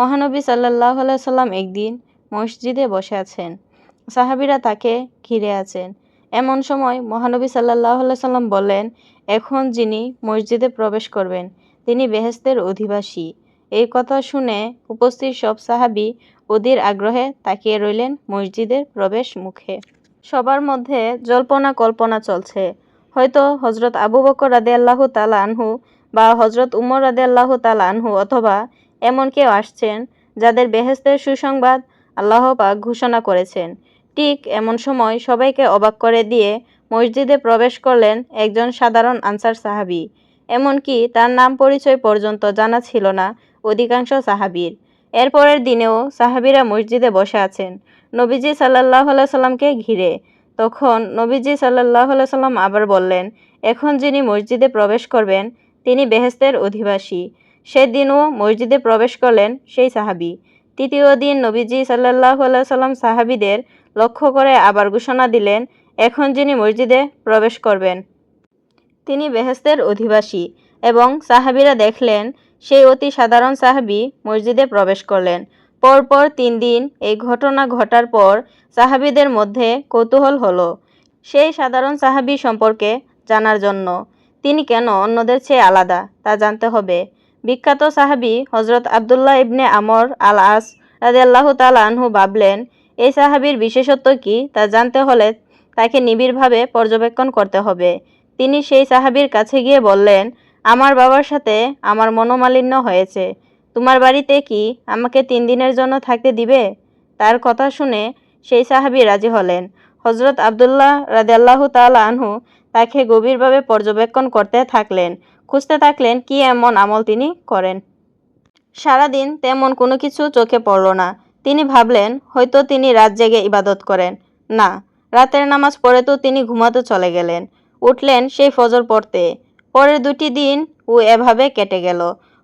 মহানবী সাল্লাহ সাল্লাম একদিন মসজিদে বসে আছেন। সাহাবিরা তাকে ঘিরে আছেন। এমন সময় মহানবী সাল্লাহ সাল্লাম বলেন, এখন যিনি মসজিদে প্রবেশ করবেন, তিনি বেহেস্তের অধিবাসী। এই কথা শুনে উপস্থিত সব সাহাবি অধীর আগ্রহে তাকিয়ে রইলেন মসজিদের প্রবেশ মুখে। সবার মধ্যে জল্পনা কল্পনা চলছে। হয়তো হজরত আবু বকর রাদে আল্লাহ তালা আনহু বা হজরত উমর রাদে আল্লাহ তালা আনহু অথবা এমন কেউ আসছেন যাদের বেহেস্তের সুসংবাদ আল্লাহ পাক ঘোষণা করেছেন। ঠিক এমন সময় সবাইকে অবাক করে দিয়ে মসজিদে প্রবেশ করলেন একজন সাধারণ আনসার সাহাবি। এমনকি তার নাম পরিচয় পর্যন্ত জানা ছিল না অধিকাংশ সাহাবির। এরপরের দিনেও সাহাবিরা মসজিদে বসে আছেন। নবীজি সাল্লাহ সাল্লামকে ঘিরে। তখন নবীজি সাল্লাহ সাল্লাম আবার বললেন, এখন যিনি মসজিদে প্রবেশ করবেন, তিনি বেহেস্তের অধিবাসী। সেদিনও মসজিদে প্রবেশ করলেন সেই সাহাবি। তৃতীয় দিন নবীজি সাল্লাহ সাল্লাম সাহাবিদের লক্ষ্য করে আবার ঘোষণা দিলেন, এখন যিনি মসজিদে প্রবেশ করবেন, তিনি বেহেস্তের অধিবাসী। এবং সাহাবিরা দেখলেন, সেই অতি সাধারণ সাহাবি মসজিদে প্রবেশ করলেন। পরপর তিন দিন এই ঘটনা ঘটার পর সাহাবিদের মধ্যে কৌতূহল হলো সেই সাধারণ সাহাবি সম্পর্কে জানার জন্য। তিনি কেন অন্যদের চেয়ে আলাদা তা জানতে হবে। বিখ্যাত সাহাবি হজরত আবদুল্লাহ ইবনে আমর আল আস রাজিয়াল্লাহ তাল আনহু ভাবলেন, এই সাহাবির বিশেষত্ব কি? তা জানতে হলে তাকে নিবিড়ভাবে পর্যবেক্ষণ করতে হবে। তিনি সেই সাহাবির কাছে গিয়ে বললেন, আমার বাবার সাথে আমার মনোমালিন্য হয়েছে। তোমার বাড়িতে কি আমাকে তিন দিনের জন্য থাকতে দিবে? তার কথা শুনে সেই সাহাবি রাজি হলেন। হজরত আবদুল্লাহ রাজিয়াল্লাহু তাল আনহু তাকে গভীরভাবে পর্যবেক্ষণ করতে থাকলেন। খুঁজতে থাকলেন কি এমন আমল তিনি করেন। সারাদিন তেমন কোনো কিছু চোখে পড়ল না। তিনি ভাবলেন, হয়তো তিনি রাত জেগে ইবাদত করেন। না, রাতের নামাজ পড়ে তো তিনি ঘুমাতে চলে গেলেন। উঠলেন সেই ফজর পড়তে। পরের দুটি দিন ও এভাবে কেটে গেল।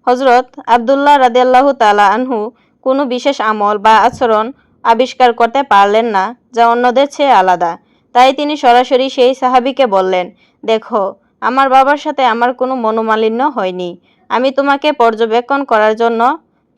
হজরত আবদুল্লাহ রাদিয়াল্লাহু তালা আনহু কোনো বিশেষ আমল বা আচরণ আবিষ্কার করতে পারলেন না, যা অন্যদের চেয়ে আলাদা। তাই তিনি সরাসরি সেই সাহাবিকে বললেন, দেখো আমার বাবার সাথে আমার কোনো মনোমালিন্য হয়নি। আমি তোমাকে পর্যবেক্ষণ করার জন্য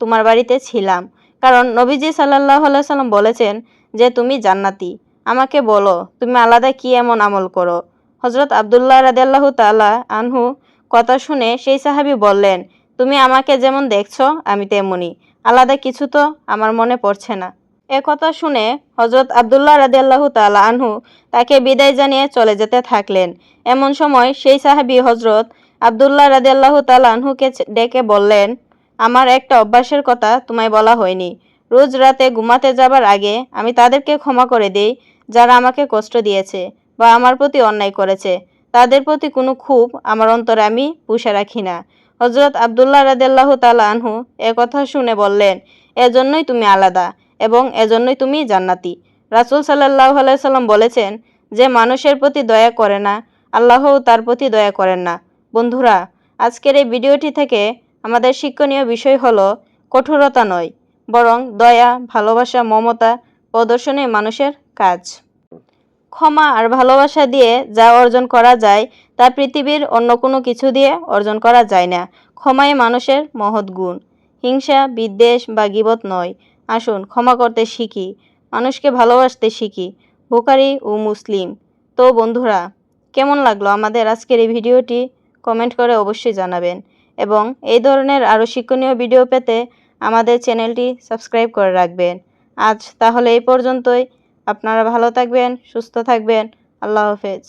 তোমার বাড়িতে ছিলাম। কারণ নবীজি সাল্লাহ সাল্লাম বলেছেন যে, তুমি জান্নাতি। আমাকে বলো, তুমি আলাদা কি এমন আমল করো? হজরত আবদুল্লাহ রাদিয়াল্লাহু তালা আনহু কথা শুনে সেই সাহাবি বললেন, তুমি আমাকে যেমন দেখছ, আমি তেমনই আলাদা কিছু তো আমার মনে পড়ছে না। এ কথা শুনে হজরত আবদুল্লাহ রাদিয়াল্লাহু তালা আনহু তাকে বিদায় জানিয়ে চলে যেতে থাকলেন। এমন সময় সেই সাহাবি হজরত আবদুল্লাহ রাদিয়াল্লাহু তালা আনহুকে ডেকে বললেন, আমার একটা অভ্যাসের কথা তোমায় বলা হয়নি। রোজ রাতে ঘুমাতে যাবার আগে আমি তাদেরকে ক্ষমা করে দিই, যারা আমাকে কষ্ট দিয়েছে বা আমার প্রতি অন্যায় করেছে। তাদের প্রতি কোনো ক্ষোভ আমার অন্তরে আমি পুষে রাখি না। হজরত আবদুল্লাহ রাদেল্লাহ তালা আনহু কথা শুনে বললেন, এজন্যই তুমি আলাদা। এবং এজন্যই তুমি জান্নাতি। রাসুল সাল্লাহ সাল্লাম বলেছেন, যে মানুষের প্রতি দয়া করে না, আল্লাহও তার প্রতি দয়া করেন না। বন্ধুরা, আজকের এই ভিডিওটি থেকে আমাদের শিক্ষণীয় বিষয় হলো কঠোরতা নয়, বরং দয়া, ভালোবাসা, মমতা প্রদর্শনী মানুষের কাজ। ক্ষমা আর ভালোবাসা দিয়ে যা অর্জন করা যায়, তা পৃথিবীর অন্য কোনো কিছু দিয়ে অর্জন করা যায় না। ক্ষমাই মানুষের মহৎ গুণ। হিংসা, বিদ্বেষ বা গিবত নয়। আসুন, ক্ষমা করতে শিখি, মানুষকে ভালোবাসতে শিখি, বুখারি ও মুসলিম। তো বন্ধুরা, কেমন লাগল আমাদের আজকের এই ভিডিওটি? কমেন্ট করে অবশ্যই জানাবেন। এবং এই ধরনের আরও শিক্ষণীয় ভিডিও পেতে আমাদের চ্যানেলটি সাবস্ক্রাইব করে রাখবেন। আজ তাহলে এই পর্যন্তই। আপনারা ভালো থাকবেন, সুস্থ থাকবেন। আল্লাহ হাফেজ।